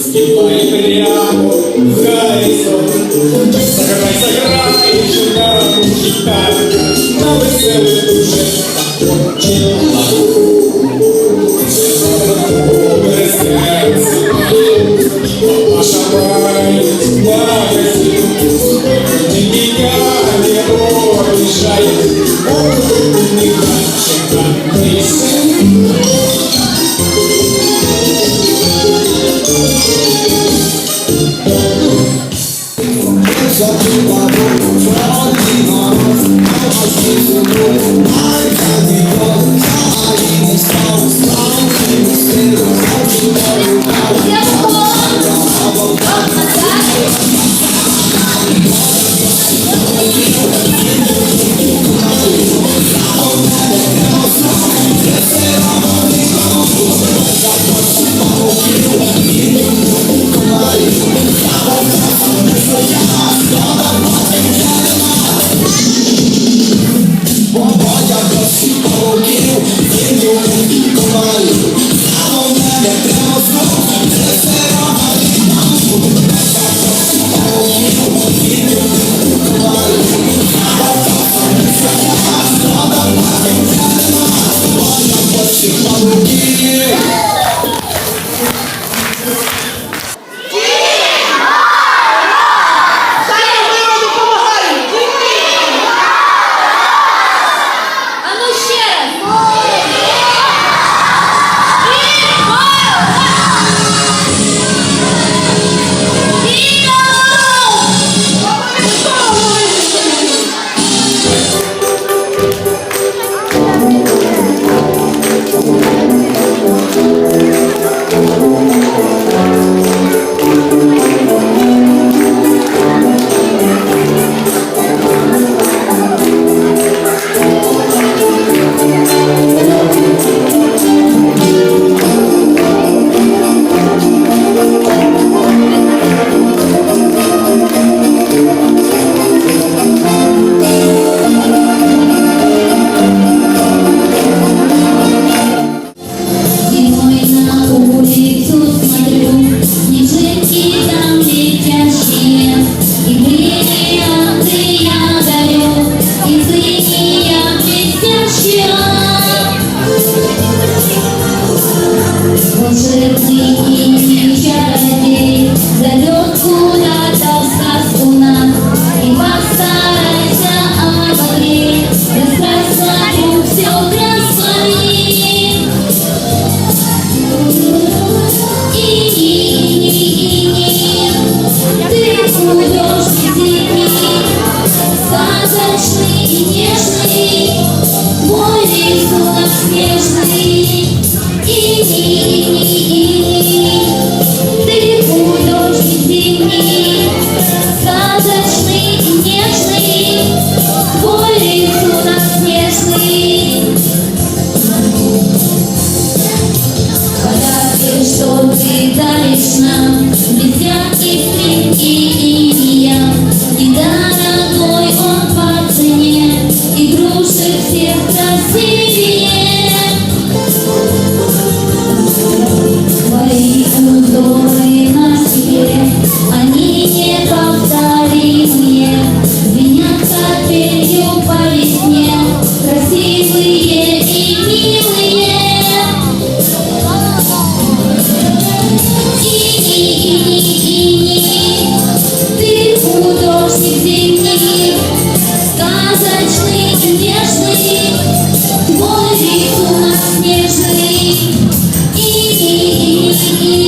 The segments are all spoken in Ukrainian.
Скипай прямо в горизонт Хай Снежный, и, и, и, и, и.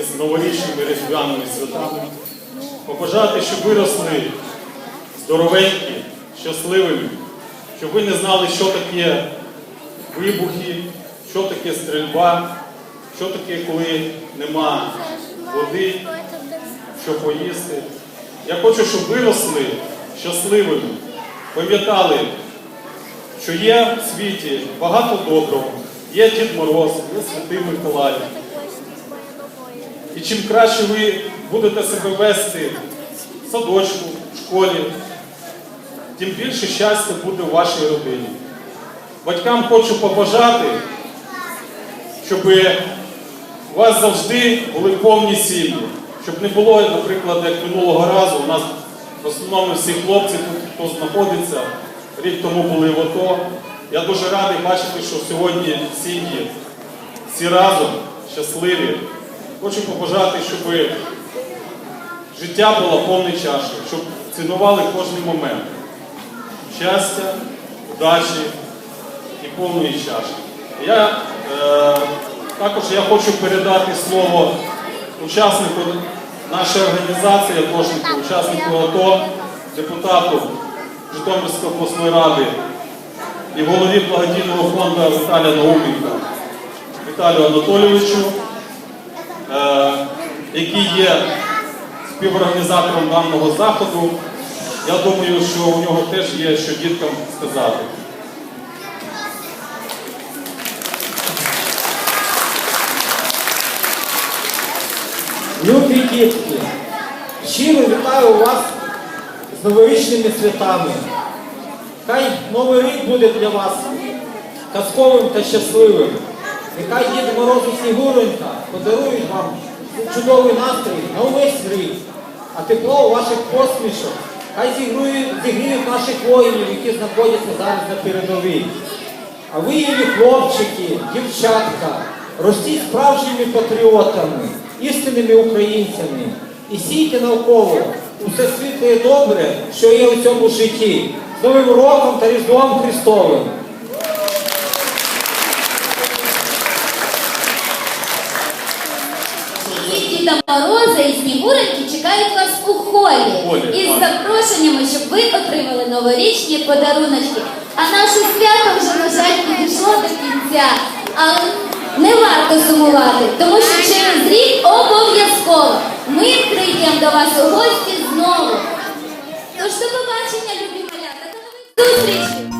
із новорічними різдвяними святами, побажати, щоб виросли здоровенькі, щасливими, щоб ви не знали, що таке вибухи, що таке стрільба, що таке, коли нема води, що поїсти. Я хочу, щоб виросли щасливими, пам'ятали, що є в світі багато доброго, є Дід Мороз, є Святий Миколай. І чим краще ви будете себе вести в садочку, в школі, тим більше щастя буде в вашій родині. Батькам хочу побажати, щоб у вас завжди були повні сім'ї, щоб не було, наприклад, як минулого разу, у нас в основному всі хлопці, хто знаходиться, рік тому були в АТО. Я дуже радий бачити, що сьогодні сім'ї всі разом щасливі. Хочу побажати, щоб життя було повне чаші, щоб цінували кожний момент. Щастя, удачі і повної чаші. Я, е, також я хочу передати слово учаснику нашої організації, атошнику, учаснику АТО, депутату Житомирської обласної ради і голові благодійного фонду Віталія Науменка Віталію Анатолійовичу, який є співорганізатором даного заходу. Я думаю, що у нього теж є що діткам сказати. Любі дітки, щиро вітаю вас з новорічними святами. Хай новий рік буде для вас казковим та щасливим. Нехай Дід Мороз і Снігуренька подарують вам чудовий настрій на увесь рік, а тепло у ваших посмішок. Хай зігріють наших воїнів, які знаходяться зараз на передовій. А ви, її хлопчики, дівчатка, ростіть справжніми патріотами, істинними українцями і сійте навколо усе світле і добре, що є у цьому житті. З Новим роком та Різдвом Христовим! Діда Мороза і Снігуреньки чекають вас у холі із запрошеннями, щоб ви отримали новорічні подаруночки. А наше свято вже, на жаль, підійшло до кінця. Але не варто сумувати, тому що через рік обов'язково ми прийдемо до вас у гості знову. Тож до побачення, любі малята, до нових зустрічей!